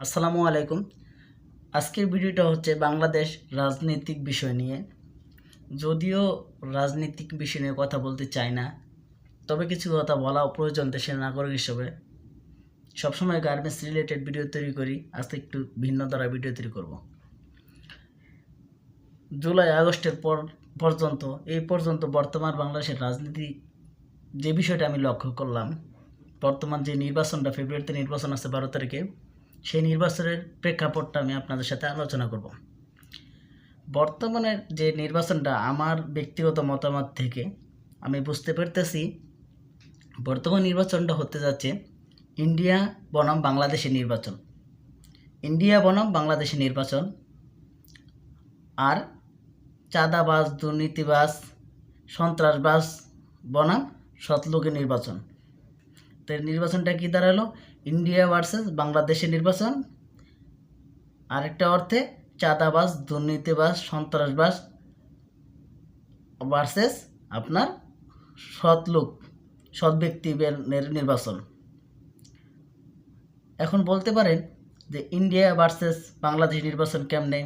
আসসালামু আলাইকুম। আজকের ভিডিওটা হচ্ছে বাংলাদেশ রাজনৈতিক বিষয় নিয়ে। যদিও রাজনৈতিক বিষয় নিয়ে কথা বলতে চাই না, তবে কিছু কথা বলা প্রয়োজন দেশের নাগরিক হিসেবে। সবসময় গার্মেন্টস রিলেটেড ভিডিও তৈরি করি, আজকে একটু ভিন্ন দ্বারা ভিডিও তৈরি করব। জুলাই, আগস্টের পর পর্যন্ত, এই পর্যন্ত বর্তমান বাংলাদেশের রাজনীতি যে বিষয়টা আমি লক্ষ্য করলাম, বর্তমান যে নির্বাচনটা ফেব্রুয়ারিতে নির্বাচন আছে বারো তারিখে সেই নির্বাচনের প্রেক্ষাপটটা আমি আপনাদের সাথে আলোচনা করব। বর্তমানের যে নির্বাচনটা আমার ব্যক্তিগত মতামত থেকে আমি বুঝতে পারতেছি, বর্তমান নির্বাচনটা হতে যাচ্ছে ইন্ডিয়া বনাম বাংলাদেশের নির্বাচন। ইন্ডিয়া বনাম বাংলাদেশের নির্বাচন। আর চাঁদাবাজ, দুর্নীতিবাজ, সন্ত্রাসবাজ বনাম সতলোকের নির্বাচন। তো নির্বাচনটা কি দাঁড়াল? ইন্ডিয়া ভার্সেস বাংলাদেশের নির্বাচন। আরেকটা অর্থে চাঁদাবাস দুর্নীতিবাস সন্ত্রাসবাস ভার্সেস আপনার সৎ লোক, সৎ ব্যক্তিদের নির্বাচন। এখন বলতে পারেন যে ইন্ডিয়া ভার্সেস বাংলাদেশ নির্বাচন কেমনে?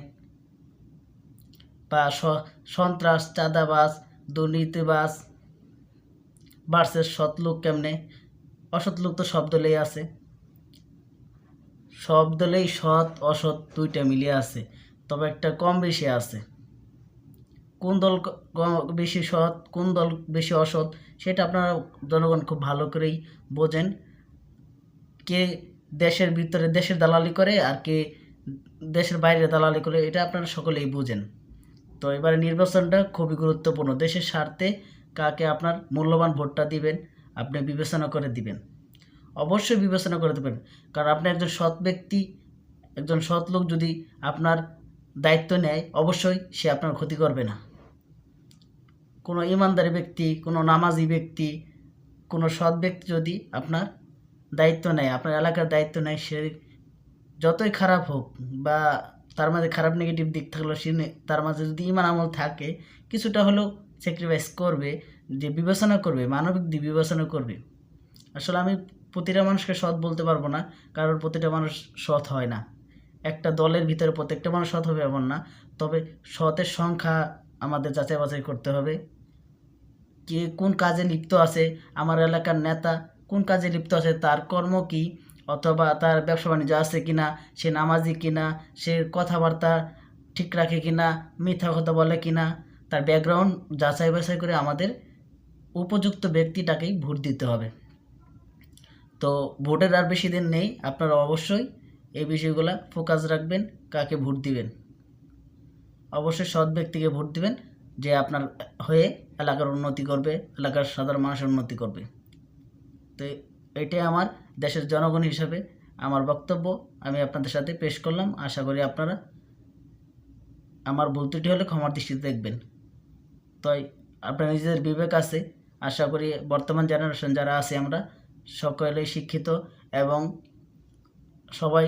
বা সন্ত্রাস, চাঁদাবাজ, দুর্নীতিবাজ ভার্সেস সৎ লোক কেমনে? অসৎ লোক তো সব দলেই আছে। সব দলেই সৎ, অসৎ দুইটা মিলিয়ে আছে। তবে একটা কম বেশি আছে। কোন দল বেশি সৎ, কোন দল বেশি অসৎ, সেটা আপনারা জনগণ খুব ভালো করেই বোঝেন। কে দেশের ভিতরে দেশের দালালি করে আর কে দেশের বাইরে দালালি করে, এটা আপনারা সকলেই বোঝেন। তো এবারে নির্বাচনটা খুবই গুরুত্বপূর্ণ। দেশের স্বার্থে কাকে আপনার মূল্যবান ভোটটা দিবেন আপনি বিবেচনা করে দিবেন। অবশ্যই বিবেচনা করে দেবেন। কারণ আপনি একজন সৎ ব্যক্তি, একজন সৎ লোক যদি আপনার দায়িত্ব নেয়, অবশ্যই সে আপনার ক্ষতি করবে না। কোনো ইমানদারি ব্যক্তি, কোনো নামাজি ব্যক্তি, কোনো সৎ ব্যক্তি যদি আপনার দায়িত্ব নেয়, আপনার এলাকার দায়িত্ব নেয়, সে যতই খারাপ হোক বা তার মাঝে খারাপ নেগেটিভ দিক থাকলেও সে তার মাঝে যদি ইমান আমল থাকে, কিছুটা হলেও স্যাক্রিফাইস করবে যে বিবেচনা করবে, মানবিক দিক বিবেচনা করবে। আসলে আমি প্রতিটা মানুষকে সৎ বলতে পারব না কারণ প্রতিটা মানুষ সৎ হয় না। একটা দলের ভিতরে প্রত্যেকটা মানুষ সৎ হবে এমন না, তবে সতের সংখ্যা আমাদের যাচাই বাছাই করতে হবে। কে কোন কাজে লিপ্ত আছে, আমার এলাকার নেতা কোন কাজে লিপ্ত আছে, তার কর্ম কি, অথবা তার ব্যবসা বাণিজ্য আছে কি না সে নামাজি কিনা, সে কথাবার্তা ঠিক রাখে কিনা, মিথ্যা কথা বলে কিনা তার ব্যাকগ্রাউন্ড যাচাই বাছাই করে আমাদের উপযুক্ত ব্যক্তিটাকেই ভোট দিতে হবে। তো ভোটের আর বেশি দিন নেই, আপনারা অবশ্যই এই বিষয়গুলো ফোকাস রাখবেন, কাকে ভোট দিবেন। অবশ্যই সৎ ব্যক্তিকে ভোট দিবেন, যে আপনার হয়ে এলাকার উন্নতি করবে, এলাকার সাধারণ মানুষের উন্নতি করবে। তো এটাই আমার দেশের জনগণ হিসাবে আমার বক্তব্য, আমি আপনাদের সাথে পেশ করলাম। আশা করি আপনারা আমার ভুল ত্রুটি হলে ক্ষমার দৃষ্টিতে দেখবেন। তাই আপনার নিজেদের বিবেক আছে। আশা করি বর্তমান জেনারেশন যারা আছে আমরা সকলেই শিক্ষিত এবং সবাই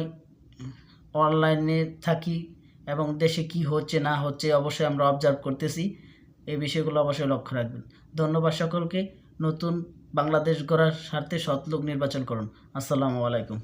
অনলাইনে থাকি এবং দেশে কি হচ্ছে, না হচ্ছে অবশ্যই আমরা অবজার্ভ করতেছি। এই বিষয়গুলো অবশ্যই লক্ষ্য রাখবেন। ধন্যবাদ সকলকে। নতুন বাংলাদেশ গড়ার স্বার্থে সৎলোক নির্বাচন করুন। আসসালামু আলাইকুম।